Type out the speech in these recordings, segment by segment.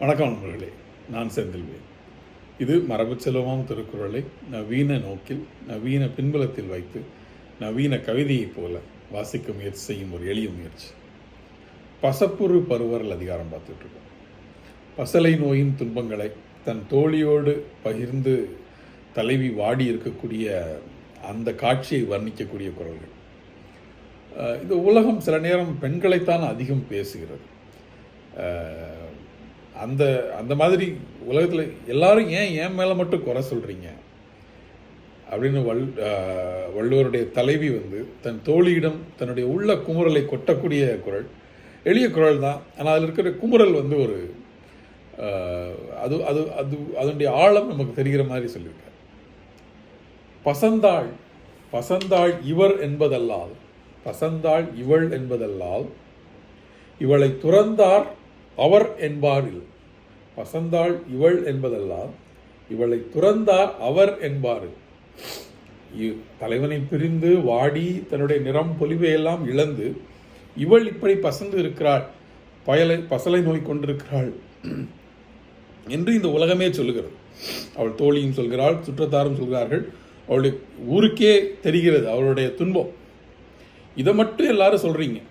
வணக்கம் நண்பர்களே நான் செந்தில்வேல். இது மரபு செல்வமாம் திருக்குறளை நவீன நோக்கில் நவீன பின்புலத்தில் வைத்து நவீன கவிதையைப் போல வாசிக்க முயற்சி செய்யும் ஒரு எளிய முயற்சி. பசப்புரு பருவரல் அதிகாரம் பார்த்துட்ருக்கோம். பசலை நோயின் துன்பங்களை தன் தோழியோடு பகிர்ந்து தலைவி வாடி இருக்கக்கூடிய அந்த காட்சியை வர்ணிக்கக்கூடிய குரல்கள். இந்த உலகம் சில நேரம் பெண்களைத்தான் அதிகம் பேசுகிறது. அந்த அந்த மாதிரி உலகத்தில் எல்லாரும் ஏன் என் மேலே மட்டும் குறை சொல்கிறீங்க அப்படின்னு வள் வள்ளுவருடைய தலைவி வந்து தன் தோழியிடம் தன்னுடைய உள்ள குமுறலை கொட்டக்கூடிய குரல் எளிய குரல் தான். ஆனால் அதில் இருக்கிற குமுறல் வந்து ஒரு அது அது அது அதனுடைய ஆழம் நமக்கு தெரிகிற மாதிரி சொல்லியிருக்கார். பசந்தாள் பசந்தாள் இவர் என்பதல்லால் பசந்தாள் இவள் என்பதல்லால் இவளை துறந்தார் அவர் என்பாரில். பசந்தாள் இவள் என்பதெல்லாம் இவளை துறந்தார் அவர் என்பாரில். இ- தலைவனை பிரிந்து வாடி தன்னுடைய நிறம் பொலிவையெல்லாம் இழந்து இவள் இப்படி பசந்து இருக்கிறாள் பயலை பசலை நோய் கொண்டிருக்கிறாள். என்று இந்த உலகமே சொல்லுகிறது. அவள் தோழியும் சொல்கிறாள் சுற்றத்தாரும் சொல்கிறார்கள் அவளுடைய ஊருக்கே தெரிகிறது அவளுடைய துன்பம். இதை மட்டும் எல்லாரும் சொல்கிறீங்க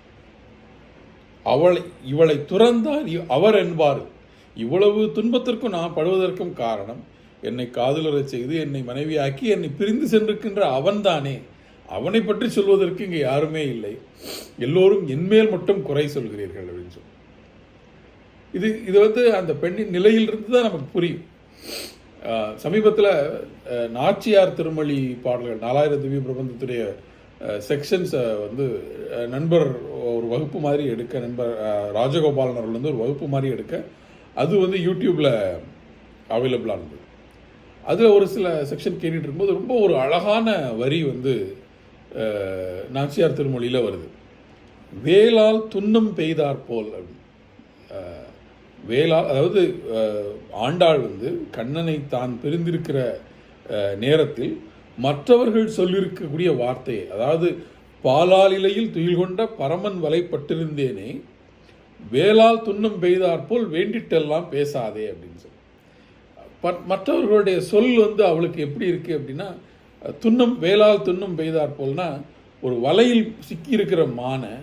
அவளை இவளை துறந்தார் அவர் என்பார். இவ்வளவு துன்பத்திற்கும் நான் படுவதற்கும் காரணம் என்னை காதலரை செய்து என்னை மனைவியாக்கி என்னை பிரிந்து சென்றிருக்கின்ற அவன்தானே. அவனை பற்றி சொல்வதற்கு இங்கே யாருமே இல்லை. எல்லோரும் என்மேல் மட்டும் குறை சொல்கிறீர்கள் அப்படின்னு சொல்லி இது இது வந்து அந்த பெண்ணின் நிலையிலிருந்து தான் நமக்கு புரியும். சமீபத்தில் நாச்சியார் திருமொழி பாடல்கள் நாலாயிரம் திவ்ய பிரபந்தத்துடைய செக்ஷன்ஸை வந்து நண்பர் ஒரு வகுப்பு மாதிரி எடுக்க நண்பர் ராஜகோபாலன் அவர்கள் வந்து ஒரு வகுப்பு மாதிரி எடுக்க அது வந்து யூடியூப்பில் அவைலபிளாக இருந்தது. அதில் ஒரு சில செக்ஷன் கேட்டுட்டு இருக்கும்போது ரொம்ப ஒரு அழகான வரி வந்து நாச்சியார் திருமொழியில் வருது. வேலால் துன்னம் பெய்தார் போல் வேளால் அதாவது ஆண்டாள் வந்து கண்ணனை தான் பிரிந்திருக்கிற நேரத்தில் மற்றவர்கள் சொல்லியிருக்கக்கூடிய வார்த்தை அதாவது பாலாலிலையில் துயில் கொண்ட பரமன் வலைப்பட்டிருந்தேனே வேளால் துன்னம் பெய்தாற்போல் வேண்டிட்டெல்லாம் பேசாதே அப்படின்னு சொல்லி. பட் மற்றவர்களுடைய சொல் வந்து அவளுக்கு எப்படி இருக்குது அப்படின்னா துன்னம் வேளால் துன்னம் பெய்தாற்போல்னா ஒரு வலையில் சிக்கி இருக்கிற மானை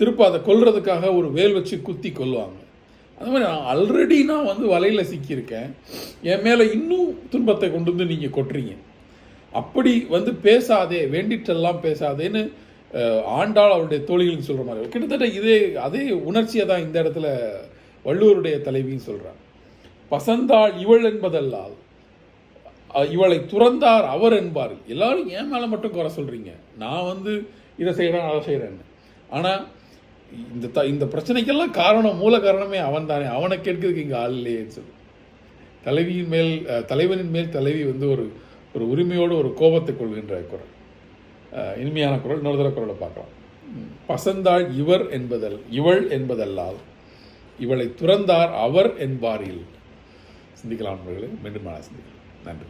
திருப்ப அதை கொல்றதுக்காக ஒரு வேல் வச்சு குத்தி கொல்லுவாங்க. அந்த மாதிரி நான் ஆல்ரெடி நான் வந்து வலையில் சிக்கியிருக்கேன். என் மேலே இன்னும் துன்பத்தை கொண்டு வந்து நீங்கள் கொட்டுறீங்க. அப்படி வந்து பேசாதே வேண்டிட்டெல்லாம் பேசாதேன்னு ஆண்டாள் அவருடைய தோழிகள்னு சொல்கிற மாதிரி. கிட்டத்தட்ட இதே அதே உணர்ச்சியை தான் இந்த இடத்துல வள்ளுவருடைய தலைவின்னு சொல்கிறார் பசந்தாள் இவள் என்பதல்லால் இவளை துறந்தார் அவர் என்பார். எல்லாரும் என் மேலே மட்டும் குறை சொல்கிறீங்க நான் வந்து இதை செய்கிறேன் அதை செய்கிறேன்னு ஆனால் இந்த த இந்த பிரச்சனைக்கெல்லாம் காரணம் மூல காரணமே அவன் தானே. அவனை கேட்கறதுக்கு இங்கே ஆள் இல்லையேன்னு சொல்லி. தலைவியின் மேல் தலைவனின் மேல் தலைவி வந்து ஒரு ஒரு உரிமையோடு ஒரு கோபத்தை கொள்கின்ற குரல். இனிமையான குரல் இன்னொரு தர குரலை பார்க்கலாம். பசந்தாள் இவர் என்பதல் இவள் என்பதல்லால் இவளை துறந்தார் அவர் என்பாரில். சிந்திக்கலாம் நண்பர்களே மீண்டும் நான் சிந்திக்கலாம். நன்றி.